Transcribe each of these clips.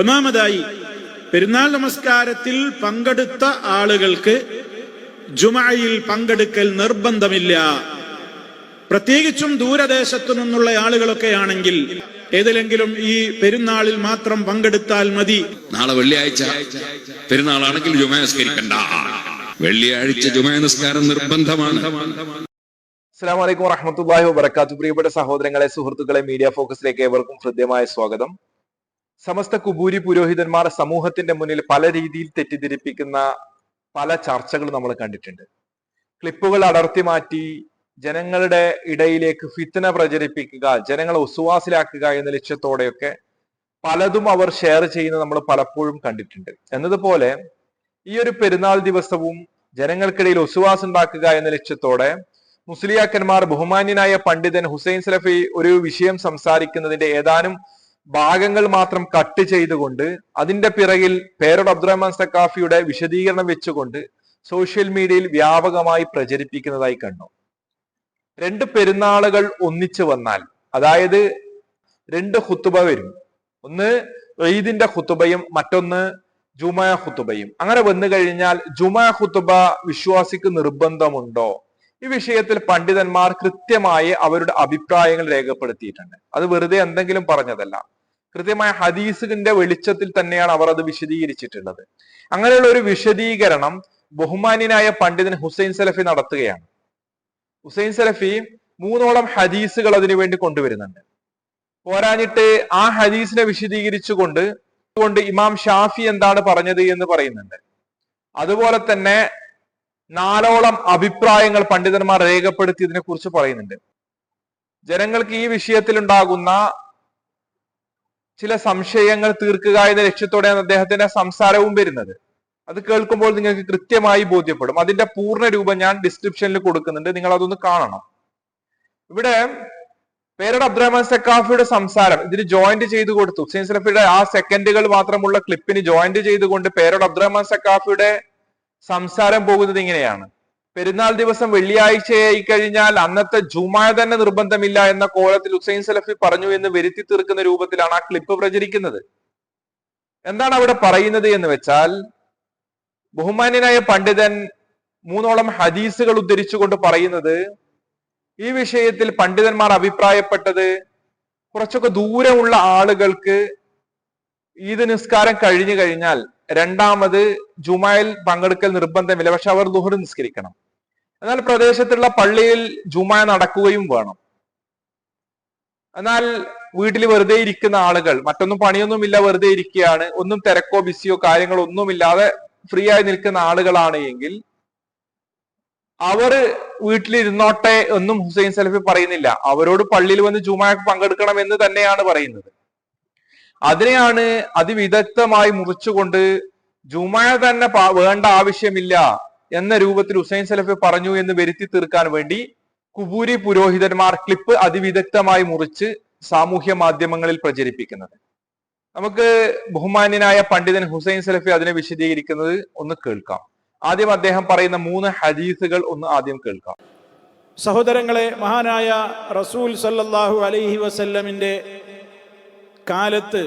ഒന്നാമതായി പെരുന്നാൾ നമസ്കാരത്തിൽ പങ്കെടുത്ത ആളുകൾക്ക് ജുമയിൽ പങ്കെടുക്കൽ നിർബന്ധമില്ല. പ്രത്യേകിച്ചും ദൂരദേശത്തു നിന്നുള്ള ആളുകളൊക്കെ ആണെങ്കിൽ ഏതിലെങ്കിലും ഈ പെരുന്നാളിൽ മാത്രം പങ്കെടുത്താൽ മതി. നാളെ വെള്ളിയാഴ്ച. പെരുന്നാളാണെങ്കിൽ ജുമസ്കരിക്കണ്ട വെള്ളിയാഴ്ച ജുമ നിസ്കാരം നിർബന്ധമാണ്. അസ്സാം വലൈക്കും വറഹമത്തല്ലാഹി വബർക്കാത്തു പ്രിയപ്പെട്ട സഹോദരങ്ങളെ സുഹൃത്തുക്കളെ മീഡിയ ഫോക്കസിലേക്ക് ഏവർക്കും ഹൃദ്യമായ സ്വാഗതം. സമസ്ത കുബൂരി പുരോഹിതന്മാരുടെ സമൂഹത്തിന്റെ മുന്നിൽ പല രീതിയിൽ തെറ്റിദ്ധരിപ്പിക്കുന്ന പല ചർച്ചകൾ നമ്മൾ കണ്ടിട്ടുണ്ട്. ക്ലിപ്പുകൾ അടർത്തി മാറ്റി ജനങ്ങളുടെ ഇടയിലേക്ക് ഫിത്തന പ്രചരിപ്പിക്കുക ജനങ്ങളെ ഉസുവാസിലാക്കുക എന്ന ലക്ഷ്യത്തോടെയൊക്കെ പലതും അവർ ഷെയർ ചെയ്യുന്നത് നമ്മൾ പലപ്പോഴും കണ്ടിട്ടുണ്ട്. എന്നതുപോലെ ഈ ഒരു പെരുന്നാൾ ദിവസവും ജനങ്ങൾക്കിടയിൽ ഉസ്വാസ് ഉണ്ടാക്കുക എന്ന ലക്ഷ്യത്തോടെ മുസ്ലിയാക്കന്മാർ ബഹുമാന്യനായ പണ്ഡിതൻ ഹുസൈൻ സലഫി ഒരു വിഷയം സംസാരിക്കുന്നതിന്റെ ഏതാനും ഭാഗങ്ങൾ മാത്രം കട്ട് ചെയ്തുകൊണ്ട് അതിന്റെ പിറകിൽ പേരോട് അബ്ദുറഹ്മാൻ സക്കാഫിയുടെ വിശദീകരണം വെച്ചുകൊണ്ട് സോഷ്യൽ മീഡിയയിൽ വ്യാപകമായി പ്രചരിപ്പിക്കുന്നതായി കണ്ടു. രണ്ട് പെരുന്നാളുകൾ ഒന്നിച്ചു വന്നാൽ അതായത് രണ്ട് ഹുത്തുബ വരും. ഒന്ന് ഈദിന്റെ ഹുത്തുബയും മറ്റൊന്ന് ജുമാ ഹുത്തുബയും അങ്ങനെ വന്നു കഴിഞ്ഞാൽ ജുമാ ഹുത്തുബ വിശ്വാസിക്ക് നിർബന്ധമുണ്ടോ? ഈ വിഷയത്തിൽ പണ്ഡിതന്മാർ കൃത്യമായി അവരുടെ അഭിപ്രായങ്ങൾ രേഖപ്പെടുത്തിയിട്ടുണ്ട്. അത് വെറുതെ എന്തെങ്കിലും പറഞ്ഞതല്ല. കൃത്യമായ ഹദീസിന്റെ വെളിച്ചത്തിൽ തന്നെയാണ് അവർ അത് വിശദീകരിച്ചിട്ടുള്ളത്. അങ്ങനെയുള്ള ഒരു വിശദീകരണം ബഹുമാന്യനായ പണ്ഡിതൻ ഹുസൈൻ സലഫി നടത്തുകയാണ്. ഹുസൈൻ സലഫി മൂന്നോളം ഹദീസുകൾ അതിനുവേണ്ടി കൊണ്ടുവരുന്നുണ്ട്. പോരാഞ്ഞിട്ട് ആ ഹദീസിനെ വിശദീകരിച്ചുകൊണ്ട് കൊണ്ട് ഇമാം ഷാഫി എന്താണ് പറഞ്ഞത് എന്ന് പറയുന്നുണ്ട്. അതുപോലെ തന്നെ നാലോളം അഭിപ്രായങ്ങൾ പണ്ഡിതന്മാർ രേഖപ്പെടുത്തിയതിനെ കുറിച്ച് പറയുന്നുണ്ട്. ജനങ്ങൾക്ക് ഈ വിഷയത്തിൽ ഉണ്ടാകുന്ന ചില സംശയങ്ങൾ തീർക്കുക എന്ന ലക്ഷ്യത്തോടെയാണ് അദ്ദേഹത്തിന്റെ സംസാരവും വരുന്നത്. അത് കേൾക്കുമ്പോൾ നിങ്ങൾക്ക് കൃത്യമായി ബോധ്യപ്പെടും. അതിന്റെ പൂർണ രൂപം ഞാൻ ഡിസ്ക്രിപ്ഷനിൽ കൊടുക്കുന്നുണ്ട്. നിങ്ങൾ അതൊന്ന് കാണണം. ഇവിടെ പേരുടെ അബ്ദുറഹ്മാൻ സക്കാഫിയുടെ സംസാരം ഇതിന് ജോയിന്റ് ചെയ്ത് കൊടുത്തു. ഹുസൈൻ സലഫിയുടെ ആ സെക്കൻഡുകൾ മാത്രമുള്ള ക്ലിപ്പിന് ജോയിന്റ് ചെയ്തുകൊണ്ട് പേരോട് അബ്ദുറഹ്മാൻ സക്കാഫിയുടെ സംസാരം പോകുന്നത് ഇങ്ങനെയാണ്. പെരുന്നാൾ ദിവസം വെള്ളിയാഴ്ചയായി കഴിഞ്ഞാൽ അന്നത്തെ ജുമായ തന്നെ നിർബന്ധമില്ല എന്ന കോലത്തിൽ ഹുസൈൻ സലഫി പറഞ്ഞു എന്ന് വരുത്തി തീർക്കുന്ന രൂപത്തിലാണ് ആ ക്ലിപ്പ് പ്രചരിക്കുന്നത്. എന്താണ് അവിടെ പറയുന്നത് എന്ന് വെച്ചാൽ ബഹുമാന്യനായ പണ്ഡിതൻ മൂന്നോളം ഹദീസുകൾ ഉദ്ധരിച്ചുകൊണ്ട് പറയുന്നത് ഈ വിഷയത്തിൽ പണ്ഡിതന്മാർ അഭിപ്രായപ്പെട്ടത് കുറച്ചൊക്കെ ദൂരമുള്ള ആളുകൾക്ക് ഈദ് നിസ്കാരം കഴിഞ്ഞു കഴിഞ്ഞാൽ രണ്ടാമത് ജുമായിൽ പങ്കെടുക്കൽ നിർബന്ധമില്ല പക്ഷെ അവർ ദുഹർ നിസ്കരിക്കണം. എന്നാൽ പ്രദേശത്തുള്ള പള്ളിയിൽ ജുമാ നടക്കുകയും വേണം. എന്നാൽ വീട്ടിൽ വെറുതെ ഇരിക്കുന്ന ആളുകൾ മറ്റൊന്നും പണിയൊന്നുമില്ല വെറുതെ ഇരിക്കുകയാണ് ഒന്നും തിരക്കോ ബിസിയോ കാര്യങ്ങളോ ഒന്നുമില്ലാതെ ഫ്രീ ആയി നിൽക്കുന്ന ആളുകളാണ് എങ്കിൽ അവർ വീട്ടിലിരുന്നോട്ടെ എന്നും ഹുസൈൻ സലഫി പറയുന്നില്ല. അവരോട് പള്ളിയിൽ വന്ന് ജുമാക്ക് പങ്കെടുക്കണം എന്ന് തന്നെയാണ് പറയുന്നത്. അതിനെയാണ് അതിവിദഗ്ധമായി മുറിച്ചുകൊണ്ട് ജുമായ തന്നെ വേണ്ട ആവശ്യമില്ല എന്ന രൂപത്തിൽ ഹുസൈൻ സലഫ് പറഞ്ഞു എന്ന് വരുത്തി തീർക്കാൻ വേണ്ടി കുബൂരി പുരോഹിതന്മാർ ക്ലിപ്പ് അതിവിദഗ്ധമായി മുറിച്ച് സാമൂഹ്യ മാധ്യമങ്ങളിൽ പ്രചരിപ്പിക്കുന്നത്. നമുക്ക് ബഹുമാന്യനായ പണ്ഡിതൻ ഹുസൈൻ സലഫി അതിനെ വിശദീകരിക്കുന്നത് ഒന്ന് കേൾക്കാം. ആദ്യം അദ്ദേഹം പറയുന്ന മൂന്ന് ഹദീസുകൾ ഒന്ന് ആദ്യം കേൾക്കാം. സഹോദരങ്ങളെ മഹാനായ റസൂൽ സല്ലാഹു അലൈഹി വസല്ലമിന്റെ കാലത്ത്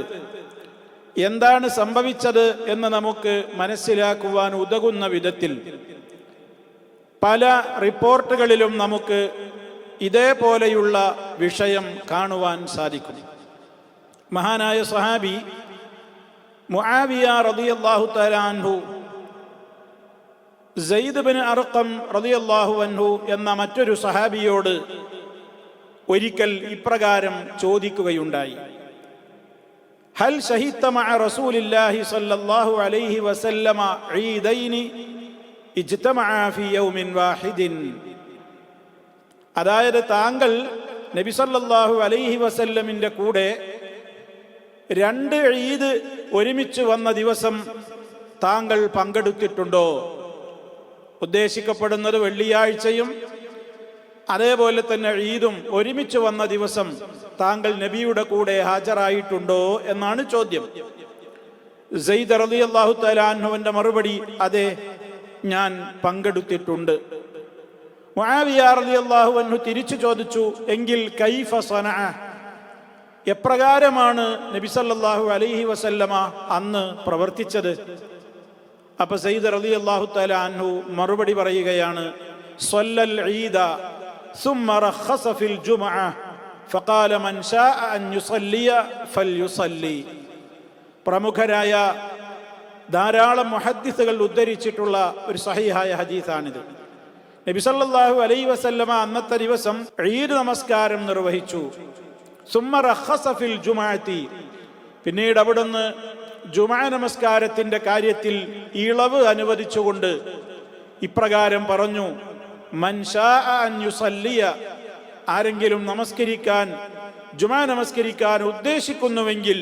എന്താണ് സംഭവിച്ചത് എന്ന് നമുക്ക് മനസ്സിലാക്കുവാൻ ഉതകുന്ന വിധത്തിൽ പല റിപ്പോർട്ടുകളിലും നമുക്ക് ഇതേപോലെയുള്ള വിഷയം കാണുവാൻ സാധിക്കും. മഹാനായ സഹാബി മുആവിയ റളിയല്ലാഹു തആല അൻഹു സെയ്ദ് ബിൻ അർക്കം റളിയല്ലാഹു അൻഹു എന്ന മറ്റൊരു സഹാബിയോട് ഒരിക്കൽ ഇപ്രകാരം ചോദിക്കുകയുണ്ടായി. ഹൽ رسول മഅ റസൂലില്ലാഹി സ്വല്ലല്ലാഹു അലൈഹി വസല്ലമ ഈദൈനി ഇജ്തമഅ ഫി യൗമിൻ വാഹിദിൻ. അതായത് താങ്കൾ നബി സല്ലല്ലാഹു അലൈഹി വസല്ലമിന്റെ കൂടെ രണ്ട് ഈദ് ഒരുമിച്ച് വന്ന ദിവസം താങ്കൾ പങ്കെടുത്തിട്ടുണ്ടോ? ഉദ്ദേശിക്കപ്പെടുന്നത് വെള്ളിയാഴ്ചയും അതേപോലെ തന്നെ ഈദും ഒരുമിച്ച് വന്ന ദിവസം താങ്കൾ നബിയുടെ കൂടെ ഹാജരായിട്ടുണ്ടോ എന്നാണ് ചോദ്യം. സെയ്ദ് റലി അള്ളാഹു തലാഹുവിന്റെ മറുപടി അതെ ഞാൻ പങ്കെടുത്തിട്ടുണ്ട്. അൻഹു തിരിച്ചു ചോദിച്ചു എങ്കിൽ കൈഫ സനഅ എപ്രകാരമാണ് നബി സല്ലല്ലാഹു അലൈഹി വസല്ലമ അന്ന് പ്രവർത്തിച്ചത്? അപ്പൊ സയ്യിദ് റളി അള്ളാഹു തലാഹു മറുപടി പറയുകയാണ് ഈദ ثم رخص في الجمعة فقال من شاء أن يصلي فليصلي പ്രമുഖരായ ധാരാളം മുഹദ്ദിസുകൾ ഉദ്ധരിച്ചിട്ടുള്ള ഒരു സഹിഹായ ഹദീസാണിത് നബി സല്ലല്ലാഹു അലൈഹി വസല്ലമ അന്നത്തെ ദിവസം ഈദ് നമസ്കാരം നിർവഹിച്ചു സുമ്മ റഖസ ഫിൽ ജുമാഅത്തി പിന്നീട് അവിടുന്ന് ജുമാ നമസ്കാരത്തിന്റെ കാര്യത്തിൽ ഇളവ് അനുവദിച്ചുകൊണ്ട് ഇപ്രകാരം പറഞ്ഞു ആരെങ്കിലും നമസ്കരിക്കാൻ ജുമാ നമസ്കരിക്കാൻ ഉദ്ദേശിക്കുന്നുവെങ്കിൽ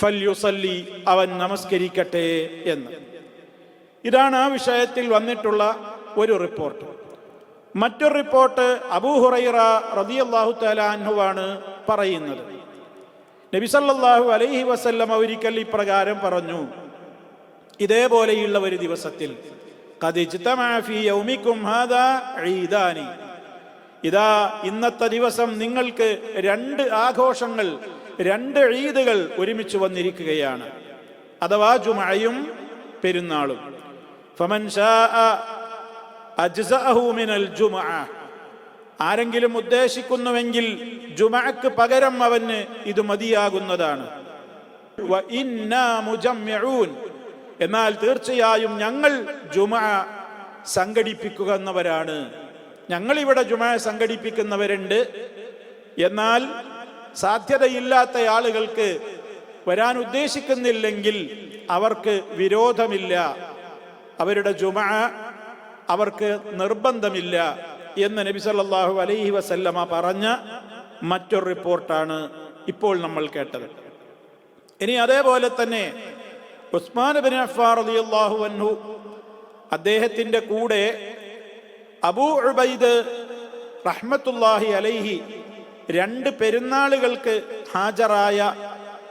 ഫൽ യുസല്ലി അവൻ നമസ്കരിക്കട്ടെ എന്ന്. ഇതാണ് ആ വിഷയത്തിൽ വന്നിട്ടുള്ള ഒരു റിപ്പോർട്ട്. മറ്റൊരു റിപ്പോർട്ട് അബൂഹുറൈറ റളിയല്ലാഹു തആല അൻഹുവാണ് പറയുന്നത്. നബി സല്ലല്ലാഹു അലൈഹി വസല്ലം ഒരിക്കൽ ഇപ്രകാരം പറഞ്ഞു ഇതേപോലെയുള്ള ഒരു ദിവസത്തിൽ ഈദാനി ഇതാ ഇന്നത്തെ ദിവസം നിങ്ങൾക്ക് രണ്ട് ആഘോഷങ്ങൾ രണ്ട് ഈദുകൾ ഒരുമിച്ച് വന്നിരിക്കുകയാണ്. അഥവാ ജുമഅയും പെരുന്നാളും. ഫമൻ ആരെങ്കിലും ഉദ്ദേശിക്കുന്നുവെങ്കിൽ ജുമക്ക് പകരം അവന് ഇത് മതിയാകുന്നതാണ്. എന്നാൽ തീർച്ചയായും ഞങ്ങൾ ജുമ സംഘടിപ്പിക്കുക എന്നവരാണ് ഞങ്ങൾ ഇവിടെ ജുമ സംഘടിപ്പിക്കുന്നവരുണ്ട്. എന്നാൽ സാധ്യതയില്ലാത്ത ആളുകൾക്ക് വരാൻ ഉദ്ദേശിക്കുന്നില്ലെങ്കിൽ അവർക്ക് വിരോധമില്ല. അവരുടെ ജുമ അവർക്ക് നിർബന്ധമില്ല എന്ന് നബി സല്ലല്ലാഹു അലൈഹി വസല്ലമ പറഞ്ഞ മറ്റൊരു റിപ്പോർട്ടാണ് ഇപ്പോൾ നമ്മൾ കേട്ടത്. ഇനി അതേപോലെ തന്നെ ഉസ്മാൻ ബിൻ അഫ്ഫാർ റളിയല്ലാഹു അൻഹു അദ്ദേഹത്തിന്റെ കൂടെ അബൂ ഉബൈദ് റഹ്മത്തുല്ലാഹി അലൈഹി രണ്ട് പെരുന്നാളുകൾക്ക് ഹാജരായ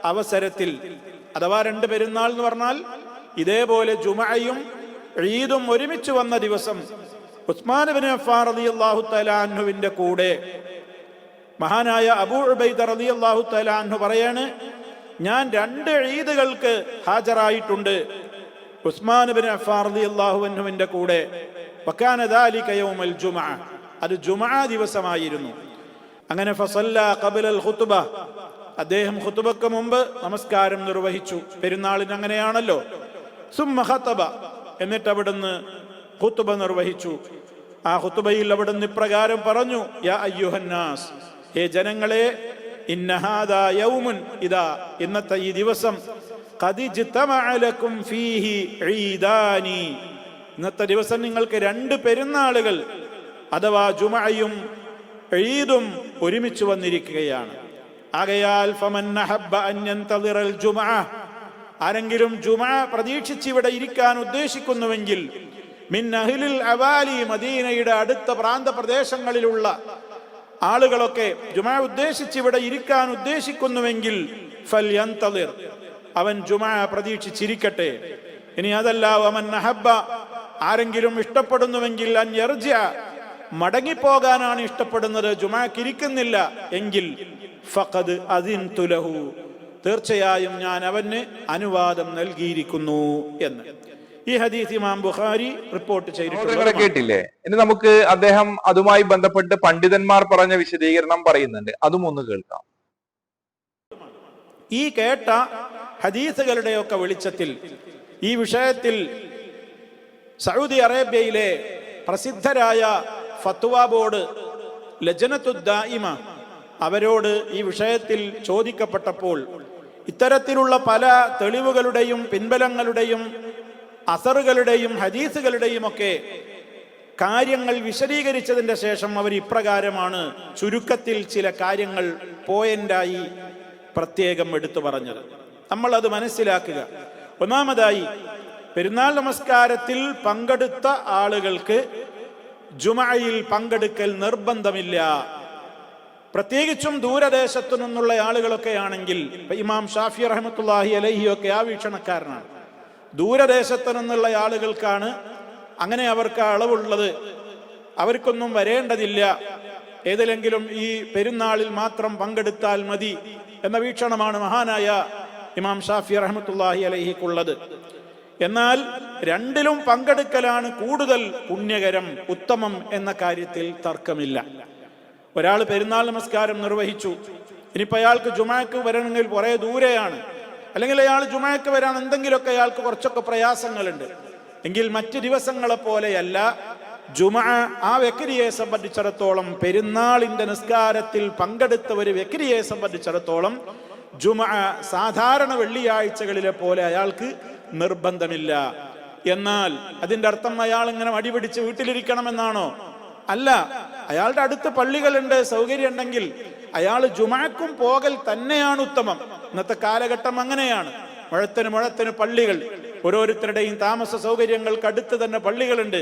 അവസരത്തിൽ അഥവാ രണ്ട് പെരുന്നാൾ എന്ന് പറഞ്ഞാൽ ഇതേപോലെ ജുമയും ഈദും ഒരുമിച്ച് വന്ന ദിവസം ഉസ്മാൻ ബിൻ അഫ്ഫാർ റളിയല്ലാഹു തആല അൻഹുവിന്റെ കൂടെ മഹാനായ അബൂ ഉബൈദ് റളിയല്ലാഹു തആല അൻഹു പറയാണ് ഞാൻ രണ്ട് ഈദുകൾക്ക് ഹാജരായിട്ടുണ്ട്. ഉസ്മാൻ ബിൻ അഫാർദി അൻഹുവിന്റെ കൂടെ. അത് ജുമാ ദിവസമായിരുന്നു. അങ്ങനെ ഫസല്ല കബിലൽ ഖുത്ബ. അദ്ദേഹം ഖുത്ബക്ക് മുമ്പ് നമസ്കാരം നിർവഹിച്ചു. പെരുന്നാളിന് അങ്ങനെയാണല്ലോ. സുമ്മ ഖതബ. എന്നിട്ട് അവിടുന്ന് ഖുത്ബ നിർവഹിച്ചു. ആ ഖുത്ബയിൽ അവിടുന്ന് ഇപ്രകാരം പറഞ്ഞു യാ അയ്യുഹന്നാസ് ഏ ജനങ്ങളെ ഇന്നഹാദാ യൗമുൻ ഇതാ ഇന്നത്തെ ഈ ദിവസം ഫീഹി ഈദാനി. ഇന്നത്തെ ദിവസം നിങ്ങൾക്ക് രണ്ട് പെരുന്നാളുകൾ അഥവാ ജുമയും ഈദും ഒരുമിച്ച് വന്നിരിക്കുകയാണ്. ആകയാൽ ആരെങ്കിലും ജുമ പ്രതീക്ഷിച്ച് ഇവിടെ ഇരിക്കാൻ ഉദ്ദേശിക്കുന്നുവെങ്കിൽ മിൻ അഹ്ലിൽ അവാലി മദീനയുടെ അടുത്ത പ്രാന്ത പ്രദേശങ്ങളിലുള്ള ആളുകളൊക്കെ ജുമാ ഉദ്ദേശിച്ച് ഇവിടെ ഇരിക്കാൻ ഉദ്ദേശിക്കുന്നുവെങ്കിൽ ഫൽ അവൻ ജുമാ പ്രതീക്ഷിച്ചിരിക്കട്ടെ. ഇനി അതല്ല അവൻ നഹബ്ബ ആരെങ്കിലും ഇഷ്ടപ്പെടുന്നുവെങ്കിൽ അന്യർജ മടങ്ങിപ്പോകാനാണ് ഇഷ്ടപ്പെടുന്നത് ജുമാക്കിരിക്കുന്നില്ല എങ്കിൽ ഫഖദ് അതിൻ തുലഹു തീർച്ചയായും ഞാൻ അവന് അനുവാദം നൽകിയിരിക്കുന്നു എന്ന്. ഈ ഹദീസ് ഇമാം ബുഖാരി റിപ്പോർട്ട് ചെയ്തിട്ടുണ്ട് കേട്ടില്ലേ? ഇനി നമുക്ക് അദ്ദേഹം അതുമായി ബന്ധപ്പെട്ട് പണ്ഡിതന്മാർ പറഞ്ഞ വിശദീകരണം പറയുന്നുണ്ട്. അതും ഒന്ന് കേൾക്കാം. ഈ കേട്ട ഹദീസുകളുടെയൊക്കെ വെളിച്ചത്തിൽ ഈ വിഷയത്തിൽ സൗദി അറേബ്യയിലെ പ്രസിദ്ധരായ ഫത്വ ബോർഡ് ലജനത്തുദ്ദായിമ അവരോട് ഈ വിഷയത്തിൽ ചോദിക്കപ്പെട്ടപ്പോൾ ഇത്തരത്തിലുള്ള പല തെളിവുകളുടെയും പിൻബലങ്ങളുടെയും അസറുകളുടെയും ഹദീസുകളുടെയും ഒക്കെ കാര്യങ്ങൾ വിശദീകരിച്ചതിന്റെ ശേഷം അവർ ഇപ്രകാരമാണ് ചുരുക്കത്തിൽ ചില കാര്യങ്ങൾ പോയിന്റായി പ്രത്യേകം എടുത്തു പറഞ്ഞത്. നമ്മൾ അത് മനസ്സിലാക്കുക. ഒന്നാമതായി പെരുന്നാൾ നമസ്കാരത്തിൽ പങ്കെടുത്ത ആളുകൾക്ക് ജുമയിൽ പങ്കെടുക്കൽ നിർബന്ധമില്ല. പ്രത്യേകിച്ചും ദൂരദേശത്തു നിന്നുള്ള ആളുകളൊക്കെ ആണെങ്കിൽ ഇമാം ഷാഫി റഹമത്തുല്ലാഹി അലഹിയൊക്കെ ആ വീക്ഷണക്കാരനാണ്. ദൂരദേശത്തു നിന്നുള്ള ആളുകൾക്കാണ് അങ്ങനെ അവർക്ക് അളവുള്ളത്. അവർക്കൊന്നും വരേണ്ടതില്ല. ഏതിലെങ്കിലും ഈ പെരുന്നാളിൽ മാത്രം പങ്കെടുത്താൽ മതി എന്ന വീക്ഷണമാണ് മഹാനായ ഇമാം ഷാഫി റഹമത്തുല്ലാഹി അലഹിക്കുള്ളത്. എന്നാൽ രണ്ടിലും പങ്കെടുക്കലാണ് കൂടുതൽ പുണ്യകരം ഉത്തമം എന്ന കാര്യത്തിൽ തർക്കമില്ല. ഒരാൾ പെരുന്നാൾ നമസ്കാരം നിർവഹിച്ചു. ഇനിയിപ്പോൾ അയാൾക്ക് ജുമാക്ക് വരണമെങ്കിൽ കുറേ ദൂരെയാണ്. അല്ലെങ്കിൽ അയാൾ ജുമയൊക്കെ വരാൻ എന്തെങ്കിലുമൊക്കെ അയാൾക്ക് കുറച്ചൊക്കെ പ്രയാസങ്ങളുണ്ട്. എങ്കിൽ മറ്റ് ദിവസങ്ങളെ പോലെയല്ല ജുമ ആ വ്യക്തിയെ സംബന്ധിച്ചിടത്തോളം പെരുന്നാളിന്റെ നിസ്കാരത്തിൽ പങ്കെടുത്ത ഒരു വ്യക്തിയെ സംബന്ധിച്ചിടത്തോളം ജുമ സാധാരണ വെള്ളിയാഴ്ചകളിലെ പോലെ അയാൾക്ക് നിർബന്ധമില്ല. എന്നാൽ അതിന്റെ അർത്ഥം അയാൾ ഇങ്ങനെ അടിപിടിച്ച് വീട്ടിലിരിക്കണമെന്നാണോ? അല്ല അയാളുടെ അടുത്ത് പള്ളികളുണ്ട് സൗകര്യം ഉണ്ടെങ്കിൽ അയാൾ ജുമാക്കും പോകൽ തന്നെയാണ് ഉത്തമം. ഇന്നത്തെ കാലഘട്ടം അങ്ങനെയാണ്. മുഴത്തിന് മുഴത്തിന് പള്ളികൾ. ഓരോരുത്തരുടെയും താമസ സൗകര്യങ്ങൾക്ക് അടുത്ത് തന്നെ പള്ളികളുണ്ട്.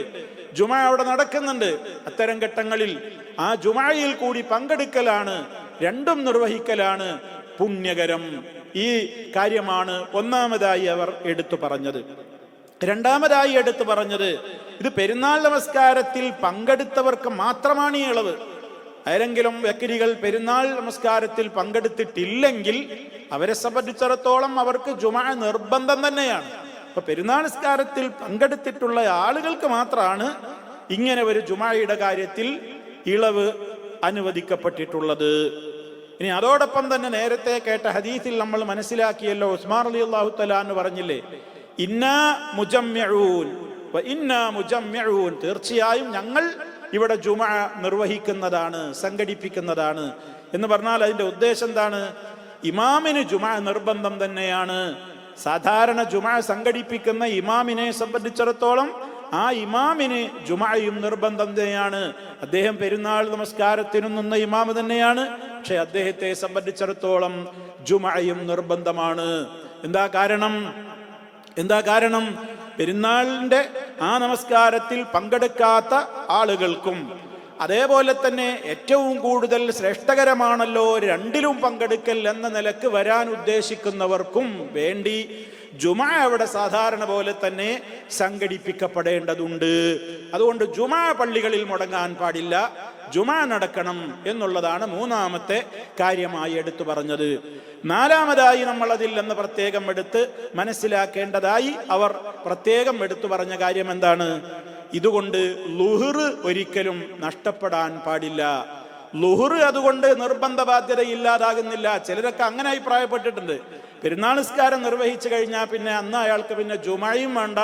ജുമ അവിടെ നടക്കുന്നുണ്ട്. അത്തരം ഘട്ടങ്ങളിൽ ആ ജുമായിൽ കൂടി പങ്കെടുക്കലാണ് രണ്ടും നിർവഹിക്കലാണ് പുണ്യകരം. ഈ കാര്യമാണ് ഒന്നാമതായി അവർ എടുത്തു പറഞ്ഞത്. രണ്ടാമതായി എടുത്തു പറഞ്ഞത് ഇത് പെരുന്നാൾ നമസ്കാരത്തിൽ പങ്കെടുത്തവർക്ക് മാത്രമാണ് ഈ ഇളവ്. ആരെങ്കിലും വ്യക്തികൾ പെരുന്നാൾ നമസ്കാരത്തിൽ പങ്കെടുത്തിട്ടില്ലെങ്കിൽ അവരെ സംബന്ധിച്ചിടത്തോളം അവർക്ക് ജുമ നിർബന്ധം തന്നെയാണ്. അപ്പൊ പെരുന്നാൾ നമസ്കാരത്തിൽ പങ്കെടുത്തിട്ടുള്ള ആളുകൾക്ക് മാത്രമാണ് ഇങ്ങനെ ഒരു ജുമായുടെ കാര്യത്തിൽ ഇളവ് അനുവദിക്കപ്പെട്ടിട്ടുള്ളത്. ഇനി അതോടൊപ്പം തന്നെ നേരത്തെ കേട്ട ഹദീസിൽ നമ്മൾ മനസ്സിലാക്കിയല്ലോ ഉസ്മാൻ അലി അള്ളാഹു എന്ന് പറഞ്ഞില്ലേ ഇന്ന മുജമ്യൂൻ ഇന്ന മുജമ്യഊൻ തീർച്ചയായും ഞങ്ങൾ ഇവിടെ ജുമ നിർവഹിക്കുന്നതാണ് സംഘടിപ്പിക്കുന്നതാണ് എന്ന് പറഞ്ഞാൽ അതിന്റെ ഉദ്ദേശം എന്താണ്? ഇമാമിന് ജുമ നിർബന്ധം തന്നെയാണ്. സാധാരണ ജുമ സംഘടിപ്പിക്കുന്ന ഇമാമിനെ സംബന്ധിച്ചിടത്തോളം ആ ഇമാമിന് ജുമയും നിർബന്ധം തന്നെയാണ്. അദ്ദേഹം പെരുന്നാൾ നമസ്കാരത്തിനും നിന്ന ഇമാമ് തന്നെയാണ്. പക്ഷെ അദ്ദേഹത്തെ സംബന്ധിച്ചിടത്തോളം ജുമയും നിർബന്ധമാണ്. എന്താ കാരണം? എന്താ കാരണം? പെരുന്നാളിന്റെ ആ നമസ്കാരത്തിൽ പങ്കെടുക്കാത്ത ആളുകൾക്കും അതേപോലെ തന്നെ ഏറ്റവും കൂടുതൽ ശ്രേഷ്ഠകരമാണല്ലോ രണ്ടിലും പങ്കെടുക്കൽ എന്ന നിലയ്ക്ക് വരാൻ ഉദ്ദേശിക്കുന്നവർക്കും വേണ്ടി ജുമ അവിടെ സാധാരണ പോലെ തന്നെ സംഘടിപ്പിക്കപ്പെടേണ്ടതുണ്ട്. അതുകൊണ്ട് ജുമ പള്ളികളിൽ മുടങ്ങാൻ പാടില്ല. ജുമ നടക്കണം എന്നുള്ളതാണ് മൂന്നാമത്തെ കാര്യമായി എടുത്തു പറഞ്ഞത്. നാലാമതായി നമ്മൾ അതിൽ നിന്ന് പ്രത്യേകം എടുത്ത് മനസ്സിലാക്കേണ്ടതായി അവർ പ്രത്യേകം എടുത്തു പറഞ്ഞ കാര്യം എന്താണ്? ഇതുകൊണ്ട് ലുഹർ ഒരിക്കലും നഷ്ടപ്പെടാൻ പാടില്ല. ലുഹർ അതുകൊണ്ട് നിർബന്ധ ബാധ്യത ഇല്ലാതാകുന്നില്ല ചിലരൊക്കെ അങ്ങനെ അഭിപ്രായപ്പെട്ടിട്ടുണ്ട്. പെരുന്നാൾ നിസ്കാരം നിർവഹിച്ചു കഴിഞ്ഞാൽ പിന്നെ അന്ന് അയാൾക്ക് പിന്നെ ജുമയും വേണ്ട.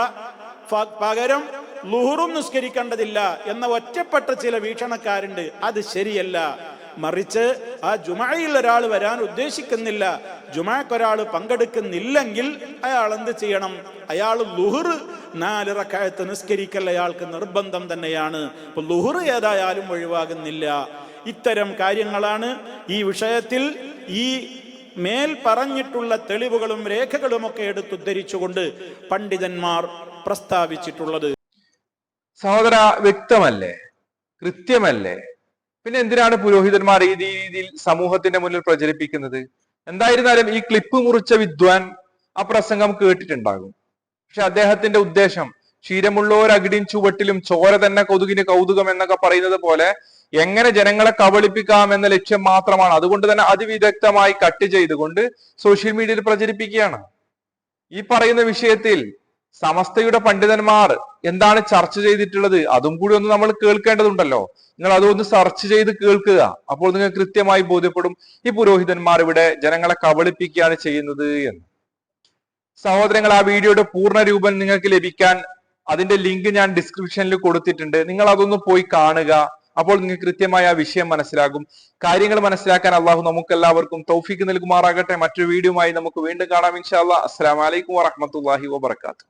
പകരം ലുഹറും നിസ്കരിക്കേണ്ടതില്ല എന്ന ഒറ്റപ്പെട്ട ചില വീക്ഷണക്കാരുണ്ട്. അത് ശരിയല്ല. മറിച്ച് ആ ജുമായിൽ ഒരാൾ വരാൻ ഉദ്ദേശിക്കുന്നില്ല. ജുമാക്ക് ഒരാൾ പങ്കെടുക്കുന്നില്ലെങ്കിൽ അയാൾ എന്ത് ചെയ്യണം? അയാൾ ലുഹർ നാല് റക്കായത്ത് നിസ്കരിക്കൽ അയാൾക്ക് നിർബന്ധം തന്നെയാണ്. അപ്പൊ ലുഹർ ഏതായാലും ഒഴിവാകുന്നില്ല. ഇത്തരം കാര്യങ്ങളാണ് ഈ വിഷയത്തിൽ ഈ മേൽ പറഞ്ഞിട്ടുള്ള തെളിവുകളും രേഖകളുമൊക്കെ എടുത്തുദ്ധരിച്ചുകൊണ്ട് പണ്ഡിതന്മാർ പ്രസ്താവിച്ചിട്ടുള്ളത്. സഹോദര വ്യക്തമല്ലേ? കൃത്യമല്ലേ? പിന്നെ എന്തിനാണ് പുരോഹിതന്മാർ ഈ രീതിയിൽ സമൂഹത്തിന്റെ മുന്നിൽ പ്രചരിപ്പിക്കുന്നത്? എന്തായിരുന്നാലും ഈ ക്ലിപ്പ് മുറിച്ച വിദ്വാൻ ആ പ്രസംഗം കേട്ടിട്ടുണ്ടാകും. പക്ഷെ അദ്ദേഹത്തിന്റെ ഉദ്ദേശം ക്ഷീരമുള്ളോരകിടിൻ ചുവട്ടിലും ചോര തന്നെ കൊതുകിന് കൗതുകം എന്നൊക്കെ പറയുന്നത് പോലെ എങ്ങനെ ജനങ്ങളെ കബളിപ്പിക്കാം എന്ന ലക്ഷ്യം മാത്രമാണ്. അതുകൊണ്ട് തന്നെ അതിവിദഗ്ധമായി കട്ട് ചെയ്തുകൊണ്ട് സോഷ്യൽ മീഡിയയിൽ പ്രചരിപ്പിക്കുകയാണ്. ഈ പറയുന്ന വിഷയത്തിൽ സമസ്തയുടെ പണ്ഡിതന്മാർ എന്താണ് ചർച്ച ചെയ്തിട്ടുള്ളത്? അതും കൂടി ഒന്ന് നമ്മൾ കേൾക്കേണ്ടതുണ്ടല്ലോ. നിങ്ങൾ അതൊന്ന് സെർച്ച് ചെയ്ത് കേൾക്കുക. അപ്പോൾ നിങ്ങൾ കൃത്യമായി ബോധ്യപ്പെടും ഈ പുരോഹിതന്മാർ ഇവിടെ ജനങ്ങളെ കബളിപ്പിക്കുകയാണ് ചെയ്യുന്നത് എന്ന്. സഹോദരങ്ങൾ ആ വീഡിയോയുടെ പൂർണ രൂപം നിങ്ങൾക്ക് ലഭിക്കാൻ അതിന്റെ ലിങ്ക് ഞാൻ ഡിസ്ക്രിപ്ഷനിൽ കൊടുത്തിട്ടുണ്ട്. നിങ്ങൾ അതൊന്ന് പോയി കാണുക. അപ്പോൾ നിങ്ങൾ കൃത്യമായ ആ വിഷയം മനസ്സിലാകും. കാര്യങ്ങൾ മനസ്സിലാക്കാൻ അള്ളാഹു നമുക്ക് എല്ലാവർക്കും തൗഫീക്ക് നൽകുമാറാകട്ടെ. മറ്റൊരു വീഡിയോയുമായി നമുക്ക് വീണ്ടും കാണാം. ഇൻഷാല്ലാ അസ്സലാമലൈക്കും വറഹമത്തല്ലാഹി വബർക്കാത്തു